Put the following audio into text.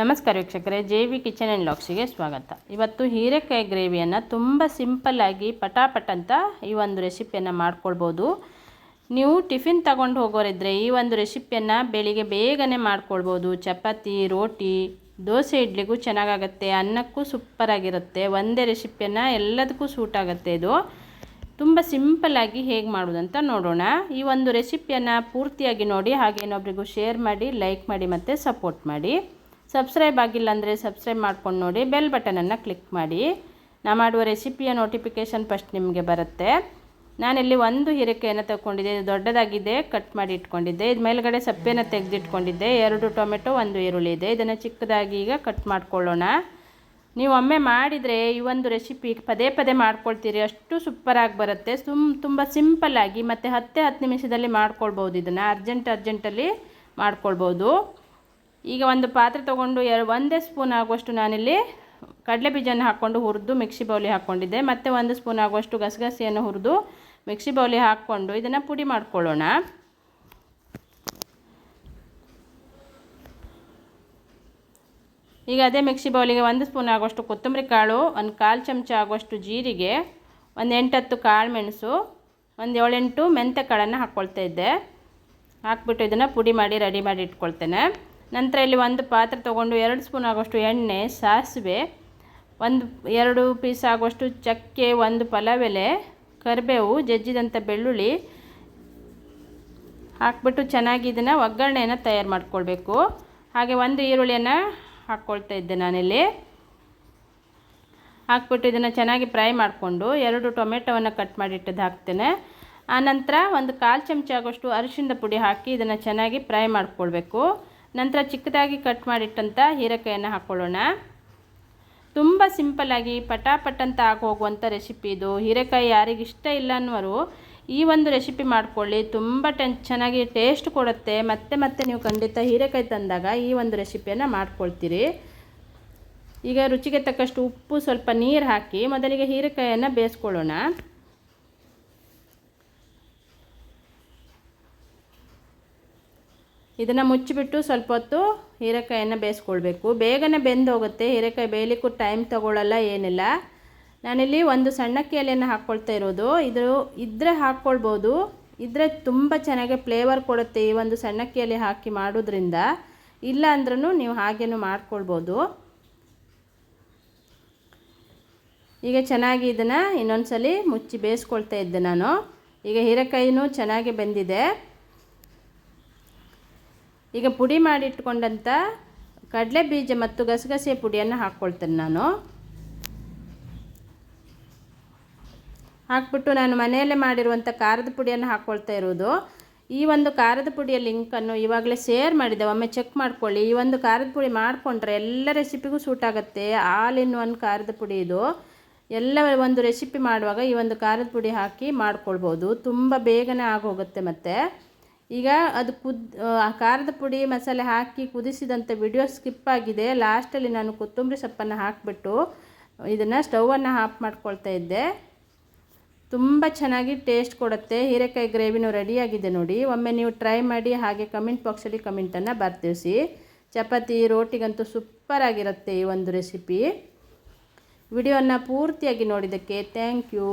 ನಮಸ್ಕಾರ ವೀಕ್ಷಕರೇ, J V kitchen and ಲಾಕ್ಸಿಗೆ ಸ್ವಾಗತ. ಇವತ್ತು ಹೀರೆಕಾಯಿ ಗ್ರೇವಿಯನ್ನು ತುಂಬ ಸಿಂಪಲ್ಲಾಗಿ ಪಟಾಪಟ್ ಅಂತ ಈ ಒಂದು ರೆಸಿಪಿಯನ್ನು ಮಾಡ್ಕೊಳ್ಬೋದು. ನೀವು ಟಿಫಿನ್ ತಗೊಂಡು ಹೋಗೋರಿದ್ರೆ ಈ ಒಂದು ರೆಸಿಪಿಯನ್ನು ಬೆಳಿಗ್ಗೆ ಬೇಗನೆ ಮಾಡ್ಕೊಳ್ಬೋದು. ಚಪಾತಿ, ರೋಟಿ, ದೋಸೆ, ಇಡ್ಲಿಗೂ ಚೆನ್ನಾಗಾಗತ್ತೆ, ಅನ್ನಕ್ಕೂ ಸೂಪರಾಗಿರುತ್ತೆ ಒಂದೇ ರೆಸಿಪಿಯನ್ನು ಎಲ್ಲದಕ್ಕೂ ಸೂಟ್ ಆಗುತ್ತೆ ಇದು. ತುಂಬ ಸಿಂಪಲ್ಲಾಗಿ ಹೇಗೆ ಮಾಡೋದಂತ ನೋಡೋಣ. ಈ ಒಂದು ರೆಸಿಪಿಯನ್ನು ಪೂರ್ತಿಯಾಗಿ ನೋಡಿ ಹಾಗೇನೊಬ್ರಿಗೂ ಶೇರ್ ಮಾಡಿ ಲೈಕ್ ಮಾಡಿ ಮತ್ತು ಸಪೋರ್ಟ್ ಮಾಡಿ. ಸಬ್ಸ್ಕ್ರೈಬ್ ಆಗಿಲ್ಲ ಅಂದರೆ ಸಬ್ಸ್ಕ್ರೈಬ್ ಮಾಡ್ಕೊಂಡು ನೋಡಿ, ಬೆಲ್ ಬಟನನ್ನು ಕ್ಲಿಕ್ ಮಾಡಿ. ನಾ ಮಾಡುವ ರೆಸಿಪಿಯ ನೋಟಿಫಿಕೇಷನ್ ಫಸ್ಟ್ ನಿಮಗೆ ಬರುತ್ತೆ. ನಾನಿಲ್ಲಿ ಒಂದು ಹೀರೆಕಾಯನ್ನು ತಗೊಂಡಿದ್ದೆ, ಇದು ದೊಡ್ಡದಾಗಿದೆ, ಕಟ್ ಮಾಡಿ ಇಟ್ಕೊಂಡಿದ್ದೆ. ಇದು ಮೇಲ್ಗಡೆ ಸಪ್ಪೆನ ತೆಗೆದಿಟ್ಕೊಂಡಿದ್ದೆ, ಎರಡು ಟೊಮೆಟೊ, ಒಂದು ಈರುಳ್ಳಿ ಇದೆ. ಇದನ್ನು ಚಿಕ್ಕದಾಗಿ ಈಗ ಕಟ್ ಮಾಡ್ಕೊಳ್ಳೋಣ. ನೀವು ಒಮ್ಮೆ ಮಾಡಿದರೆ ಈ ಒಂದು ರೆಸಿಪಿ ಪದೇ ಪದೇ ಮಾಡ್ಕೊಳ್ತೀರಿ, ಅಷ್ಟು ಸೂಪರಾಗಿ ಬರುತ್ತೆ. ಸುಮ್ ತುಂಬ ಸಿಂಪಲ್ಲಾಗಿ ಮತ್ತು ಹತ್ತೇ ಹತ್ತು ನಿಮಿಷದಲ್ಲಿ ಮಾಡ್ಕೊಳ್ಬೋದು ಇದನ್ನು ಅರ್ಜೆಂಟ್ ಅರ್ಜೆಂಟಲ್ಲಿ ಮಾಡ್ಕೊಳ್ಬೋದು ಈಗ ಒಂದು ಪಾತ್ರೆ ತೊಗೊಂಡು ಎರಡು ಒಂದೇ ಸ್ಪೂನ್ ಆಗುವಷ್ಟು ನಾನಿಲ್ಲಿ ಕಡಲೆ ಬೀಜನ ಹಾಕ್ಕೊಂಡು ಹುರಿದು ಮಿಕ್ಸಿ ಬೌಲಿ ಹಾಕ್ಕೊಂಡಿದ್ದೆ. ಮತ್ತು ಒಂದು ಸ್ಪೂನ್ ಆಗುವಷ್ಟು ಗಸಗಸೆಯನ್ನು ಹುರಿದು ಮಿಕ್ಸಿ ಬೌಲಿ ಹಾಕ್ಕೊಂಡು ಇದನ್ನು ಪುಡಿ ಮಾಡ್ಕೊಳ್ಳೋಣ. ಈಗ ಅದೇ ಮಿಕ್ಸಿ ಬೌಲಿಗೆ ಒಂದು ಸ್ಪೂನ್ ಆಗುವಷ್ಟು ಕೊತ್ತಂಬರಿ ಕಾಳು, ಒಂದು ಕಾಲು ಚಮಚ ಆಗುವಷ್ಟು ಜೀರಿಗೆ, ಒಂದು ಎಂಟತ್ತು ಕಾಳು ಮೆಣಸು, ಒಂದು ಏಳೆಂಟು ಮೆಂತ್ಯ ಕಾಳನ್ನು ಹಾಕ್ಕೊಳ್ತಾ ಇದ್ದೆ. ಹಾಕ್ಬಿಟ್ಟು ಇದನ್ನು ಪುಡಿ ಮಾಡಿ ರೆಡಿ ಮಾಡಿ ಇಟ್ಕೊಳ್ತೇನೆ. ನಂತರ ಇಲ್ಲಿ ಒಂದು ಪಾತ್ರೆ ತೊಗೊಂಡು ಎರಡು ಸ್ಪೂನ್ ಆಗೋಷ್ಟು ಎಣ್ಣೆ ಸಾಸಿವೆ, ಒಂದು, ಎರಡು ಪೀಸ್ ಆಗೋಷ್ಟು ಚಕ್ಕೆ, ಒಂದು ಪಲಾವೆಲೆ, ಕರಿಬೇವು ಜಜ್ಜಿದಂಥ ಬೆಳ್ಳುಳ್ಳಿ ಹಾಕ್ಬಿಟ್ಟು ಚೆನ್ನಾಗಿ ಇದನ್ನು ಒಗ್ಗರಣೆಯನ್ನು ತಯಾರು ಮಾಡ್ಕೊಳ್ಬೇಕು. ಹಾಗೆ ಒಂದು ಈರುಳ್ಳಿಯನ್ನು ಹಾಕ್ಕೊಳ್ತಾ ಇದ್ದೆ ನಾನಿಲ್ಲಿ. ಹಾಕ್ಬಿಟ್ಟು ಇದನ್ನು ಚೆನ್ನಾಗಿ ಫ್ರೈ ಮಾಡಿಕೊಂಡು ಎರಡು ಟೊಮೆಟೊವನ್ನು ಕಟ್ ಮಾಡಿಟ್ಟದ್ದು ಹಾಕ್ತೇನೆ. ಆನಂತರ ಒಂದು ಕಾಲು ಚಮಚ ಆಗೋಷ್ಟು ಅರಿಶಿಣದ ಪುಡಿ ಹಾಕಿ ಇದನ್ನು ಚೆನ್ನಾಗಿ ಫ್ರೈ ಮಾಡ್ಕೊಳ್ಬೇಕು. ನಂತರ ಚಿಕ್ಕದಾಗಿ ಕಟ್ ಮಾಡಿಟ್ಟಂಥ ಹೀರೆಕಾಯನ್ನು ಹಾಕ್ಕೊಳ್ಳೋಣ ತುಂಬ ಸಿಂಪಲಾಗಿ ಪಟಾಪಟ್ ಅಂತ ಆಗಿ ಹೋಗುವಂಥ ರೆಸಿಪಿ ಇದು. ಹೀರೆಕಾಯಿ ಯಾರಿಗೆ ಇಷ್ಟ ಇಲ್ಲ ಅನ್ನೋರು ಈ ಒಂದು ರೆಸಿಪಿ ಮಾಡ್ಕೊಳ್ಳಿ. ತುಂಬ ಟೆನ್, ಚೆನ್ನಾಗಿ ಟೇಸ್ಟ್ ಕೊಡುತ್ತೆ. ಮತ್ತೆ ಮತ್ತೆ ನೀವು ಖಂಡಿತ ಹೀರೆಕಾಯಿ ತಂದಾಗ ಈ ಒಂದು ರೆಸಿಪಿಯನ್ನು ಮಾಡ್ಕೊಳ್ತೀರಿ. ಈಗ ರುಚಿಗೆ ತಕ್ಕಷ್ಟು ಉಪ್ಪು ಸ್ವಲ್ಪ ನೀರು ಹಾಕಿ ಮೊದಲಿಗೆ ಹೀರೆಕಾಯನ್ನು ಬೇಯಿಸ್ಕೊಳ್ಳೋಣ. ಇದನ್ನು ಮುಚ್ಚಿಬಿಟ್ಟು ಸ್ವಲ್ಪ ಹೊತ್ತು ಹೀರೆಕಾಯನ್ನು ಬೇಯಿಸ್ಕೊಳ್ಬೇಕು. ಬೇಗನೆ ಬೆಂದು ಹೋಗುತ್ತೆ. ಹೀರೆಕಾಯಿ ಬೇಯಲಿಕ್ಕೂ ಟೈಮ್ ತಗೊಳ್ಳಲ್ಲ ಏನಿಲ್ಲ. ನಾನಿಲ್ಲಿ ಒಂದು ಸಣ್ಣ ಕೇಲೆಯನ್ನು ಹಾಕ್ಕೊಳ್ತಾ ಇರೋದು. ಇದು ಇದ್ದರೆ ಹಾಕ್ಕೊಳ್ಬೋದು. ಇದ್ದರೆ ತುಂಬ ಚೆನ್ನಾಗಿ ಫ್ಲೇವರ್ ಕೊಡುತ್ತೆ ಈ ಒಂದು ಸಣ್ಣ ಕೇಳಿ ಹಾಕಿ ಮಾಡೋದ್ರಿಂದ. ಇಲ್ಲ ಅಂದ್ರೂ ನೀವು ಹಾಗೇನು ಮಾಡ್ಕೊಳ್ಬೋದು. ಈಗ ಚೆನ್ನಾಗಿ ಇದನ್ನು ಇನ್ನೊಂದು ಸಲ ಮುಚ್ಚಿ ಬೇಯಿಸ್ಕೊಳ್ತಾ ಇದ್ದೆ ನಾನು. ಈಗ ಹೀರೆಕಾಯಿನೂ ಚೆನ್ನಾಗಿ ಬೆಂದಿದೆ. ಈಗ ಪುಡಿ ಮಾಡಿಟ್ಕೊಂಡಂಥ ಕಡಲೆ ಬೀಜ ಮತ್ತು ಗಸಗಸೆ ಪುಡಿಯನ್ನು ಹಾಕ್ಕೊಳ್ತೇನೆ ನಾನು. ಹಾಕ್ಬಿಟ್ಟು ನಾನು ಮನೆಯಲ್ಲೇ ಮಾಡಿರುವಂಥ ಖಾರದ ಪುಡಿಯನ್ನು ಹಾಕ್ಕೊಳ್ತಾ ಇರೋದು. ಈ ಒಂದು ಖಾರದ ಪುಡಿಯ ಲಿಂಕನ್ನು ಇವಾಗಲೇ ಶೇರ್ ಮಾಡಿದೆ. ಒಮ್ಮೆ ಚೆಕ್ ಮಾಡ್ಕೊಳ್ಳಿ. ಈ ಒಂದು ಖಾರದ ಪುಡಿ ಮಾಡಿಕೊಂಡ್ರೆ ಎಲ್ಲ ರೆಸಿಪಿಗೂ ಸೂಟ್ ಆಗುತ್ತೆ. ಆಲ್ ಇನ್ ಒನ್ ಖಾರದ ಪುಡಿ ಇದು. ಎಲ್ಲ ಒಂದು ರೆಸಿಪಿ ಮಾಡುವಾಗ ಈ ಒಂದು ಖಾರದ ಪುಡಿ ಹಾಕಿ ಮಾಡ್ಕೊಳ್ಬೋದು. ತುಂಬ ಬೇಗನೆ ಆಗೋಗುತ್ತೆ ಮತ್ತು. ಈಗ ಅದು ಕುದ್, ಆ ಖಾರದ ಪುಡಿ ಮಸಾಲೆ ಹಾಕಿ ಕುದಿಸಿದಂಥ ವಿಡಿಯೋ ಸ್ಕಿಪ್ ಆಗಿದೆ. ಲಾಸ್ಟಲ್ಲಿ ನಾನು ಕೊತ್ತಂಬರಿ ಸೊಪ್ಪನ್ನು ಹಾಕಿಬಿಟ್ಟು ಇದನ್ನು ಸ್ಟವನ್ನು ಆಫ್ ಮಾಡ್ಕೊಳ್ತಾ ಇದ್ದೆ. ತುಂಬ ಚೆನ್ನಾಗಿ ಟೇಸ್ಟ್ ಕೊಡುತ್ತೆ. ಹೀರೆಕಾಯಿ ಗ್ರೇವಿನೂ ರೆಡಿಯಾಗಿದೆ ನೋಡಿ. ಒಮ್ಮೆ ನೀವು ಟ್ರೈ ಮಾಡಿ ಹಾಗೆ ಕಮೆಂಟ್ ಬಾಕ್ಸಲ್ಲಿ ಕಮೆಂಟನ್ನು ಬರ್ತಿಸಿ ಚಪಾತಿ, ರೋಟಿಗಂತೂ ಸೂಪರಾಗಿರುತ್ತೆ ಈ ಒಂದು ರೆಸಿಪಿ ವಿಡಿಯೋನ ಪೂರ್ತಿಯಾಗಿ ನೋಡಿದ್ದಕ್ಕೆ ಥ್ಯಾಂಕ್ ಯು